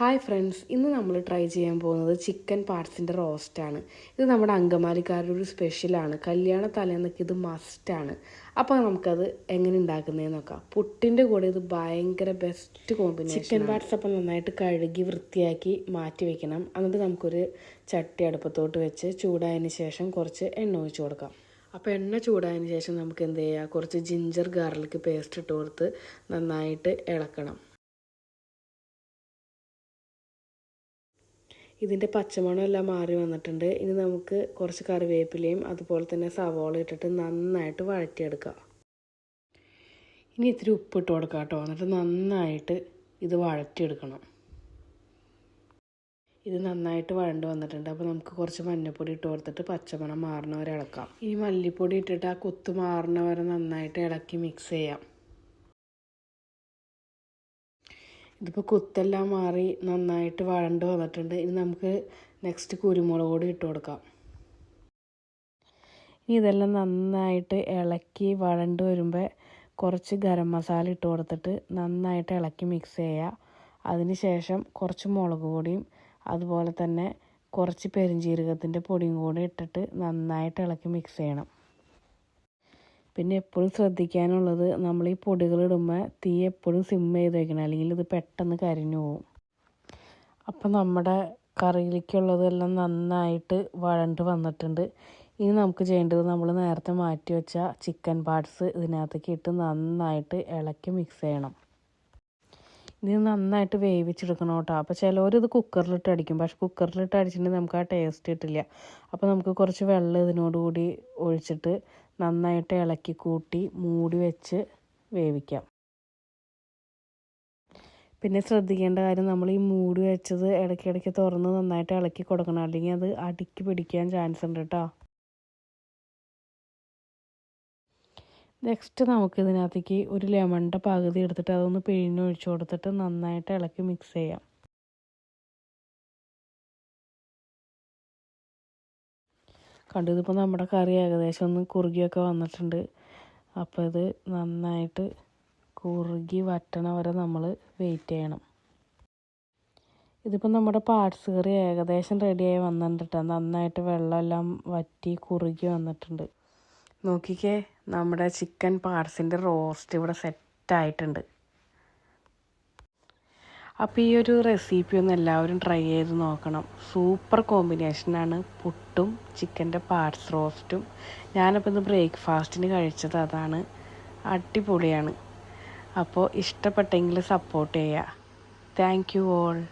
Hi friends ഇന്ന് നമ്മൾ try ചെയ്യാൻ പോകുന്നത് ചിക്കൻ പാർട്സിന്റെ റോസ്റ്റാണ് ഇത് നമ്മുടെ അങ്കമാലിക്കാരുടെ ഒരു സ്പെഷ്യലാണ് കല്യാണ തലേന്നൊക്കെ ഇത് മസ്റ്റാണ് അപ്പോൾ നമുക്കത് എങ്ങനെ ഉണ്ടാക്കുന്നതെന്ന് നോക്കാം. പുട്ടിന്റെ കൂടെ ഇത് ഭയങ്കര ബെസ്റ്റ് കോമ്പിനേഷൻ ചിക്കൻ പാർട്സ് അപ്പം നന്നായിട്ട് കഴുകി വൃത്തിയാക്കി മാറ്റി വെക്കണം. എന്നിട്ട് നമുക്കൊരു ചട്ടി അടുപ്പത്തോട്ട് വെച്ച് ചൂടായതിന് ശേഷം കുറച്ച് എണ്ണ ഒഴിച്ച് കൊടുക്കാം. അപ്പോൾ എണ്ണ ചൂടായതിന് ശേഷം നമുക്ക് എന്ത് ചെയ്യുക കുറച്ച് ജിഞ്ചർ ഗാർലിക് പേസ്റ്റ് ഇട്ട് കൊടുത്ത് നന്നായിട്ട് ഇളക്കണം. ഇതിന്റെ പച്ചമണം എല്ലാം മാറി വന്നിട്ടുണ്ട്. ഇനി നമുക്ക് കുറച്ച് കറിവേപ്പിലയും അതുപോലെ തന്നെ സവോള ഇട്ടിട്ട് നന്നായിട്ട് വഴറ്റിയെടുക്കാം. ഇനി ഇത്തിരി ഉപ്പിട്ട് കൊടുക്കാം കേട്ടോ. എന്നിട്ട് നന്നായിട്ട് ഇത് വഴറ്റിയെടുക്കണം. ഇത് നന്നായിട്ട് വഴണ്ട് വന്നിട്ടുണ്ട്. അപ്പോൾ നമുക്ക് കുറച്ച് മഞ്ഞൾപ്പൊടി ഇട്ട് കൊടുത്തിട്ട് പച്ചമണം മാറണ വരെ ഇളക്കാം. ഈ മല്ലിപ്പൊടി ഇട്ടിട്ട് ആ കുത്ത് മാറണ വരെ നന്നായിട്ട് ഇളക്കി മിക്സ് ചെയ്യാം. ഇതിപ്പോൾ കുത്തെല്ലാം മാറി നന്നായിട്ട് വഴണ്ട് വന്നിട്ടുണ്ട്. ഇനി നമുക്ക് നെക്സ്റ്റ് കുരുമുളക് പൊടി ഇട്ട് കൊടുക്കാം. ഇനി ഇതെല്ലാം നന്നായിട്ട് ഇളക്കി വഴണ്ട് വരുമ്പോൾ കുറച്ച് ഗരം മസാല ഇട്ട് കൊടുത്തിട്ട് നന്നായിട്ട് ഇളക്കി മിക്സ് ചെയ്യുക അതിന് ശേഷം കുറച്ച് മുളക് പൊടിയും അതുപോലെ തന്നെ കുറച്ച് പെരിഞ്ജീരകത്തിന്റെ പൊടിയും കൂടി ഇട്ടിട്ട് നന്നായിട്ട് ഇളക്കി മിക്സ് ചെയ്യണം. പിന്നെ എപ്പോഴും ശ്രദ്ധിക്കാനുള്ളത് നമ്മൾ ഈ പൊടികളിടുമ്പോൾ തീ എപ്പോഴും സിം ചെയ്ത് വയ്ക്കണം അല്ലെങ്കിൽ ഇത് പെട്ടെന്ന് കരിഞ്ഞു പോകും അപ്പം നമ്മുടെ കറിയിലേക്കുള്ളതെല്ലാം നന്നായിട്ട് വഴണ്ട് വന്നിട്ടുണ്ട്. ഇനി നമുക്ക് ചെയ്യേണ്ടത് നമ്മൾ നേരത്തെ മാറ്റി വെച്ച ചിക്കൻ പാർട്സ് ഇതിനകത്തേക്ക് ഇട്ട് നന്നായിട്ട് ഇളക്കി മിക്സ് ചെയ്യണം. ഇത് നന്നായിട്ട് വേവിച്ചെടുക്കണം കേട്ടോ അപ്പോൾ ചിലവർ ഇത് കുക്കറിലിട്ട് അടിക്കും. പക്ഷെ കുക്കറിലിട്ട് അടിച്ചിട്ടുണ്ടെങ്കിൽ നമുക്ക് ആ ടേസ്റ്റ് കിട്ടില്ല. അപ്പോൾ നമുക്ക് കുറച്ച് വെള്ളം ഇതിനോടുകൂടി ഒഴിച്ചിട്ട് നന്നായിട്ട് ഇളക്കി കൂട്ടി മൂടി വെച്ച് വേവിക്കാം. പിന്നെ ശ്രദ്ധിക്കേണ്ട കാര്യം നമ്മൾ ഈ മൂടി വെച്ചത് ഇടയ്ക്കിടയ്ക്ക് തുറന്ന് നന്നായിട്ട് ഇളക്കി കൊടുക്കണം. അല്ലെങ്കിൽ അത് അടിക്ക് പിടിക്കാൻ ചാൻസ് ഉണ്ട് കേട്ടോ നെക്സ്റ്റ് നമുക്ക് ഇതിനകത്തേക്ക് ഒരു ലെമണിന്റെ പകുതി എടുത്തിട്ട് അതൊന്ന് പിഴിഞ്ഞൊഴിച്ചു കൊടുത്തിട്ട് നന്നായിട്ട് ഇളക്കി മിക്സ് ചെയ്യാം. കണ്ടു ഇതിപ്പോൾ നമ്മുടെ കറി ഏകദേശം ഒന്ന് കുറുകിയൊക്കെ വന്നിട്ടുണ്ട്. അപ്പോൾ ഇത് നന്നായിട്ട് കുറുകി വറ്റണ വരെ നമ്മൾ വെയിറ്റ് ചെയ്യണം. ഇതിപ്പോൾ നമ്മുടെ പാർട്സ് കറി ഏകദേശം റെഡിയായി വന്നിട്ടുണ്ട് നന്നായിട്ട് വെള്ളമെല്ലാം വറ്റി കുറുകി വന്നിട്ടുണ്ട്. നോക്കിക്കേ നമ്മുടെ ചിക്കൻ പാർട്സിന്റെ റോസ്റ്റ് ഇവിടെ സെറ്റായിട്ടുണ്ട്. അപ്പോൾ ഈ ഒരു റെസിപ്പി ഒന്ന് എല്ലാവരും ട്രൈ ചെയ്ത് നോക്കണം. സൂപ്പർ കോമ്പിനേഷനാണ് പുട്ടും ചിക്കന്റെ പാർട്സ് റോസ്റ്റും. ഞാനപ്പോൾ ഇന്ന് ബ്രേക്ക്ഫാസ്റ്റിന് കഴിച്ചത് അതാണ്. അടിപൊളിയാണ്. അപ്പോൾ ഇഷ്ടപ്പെട്ടെങ്കിൽ സപ്പോർട്ട് ചെയ്യുക. Thank you all.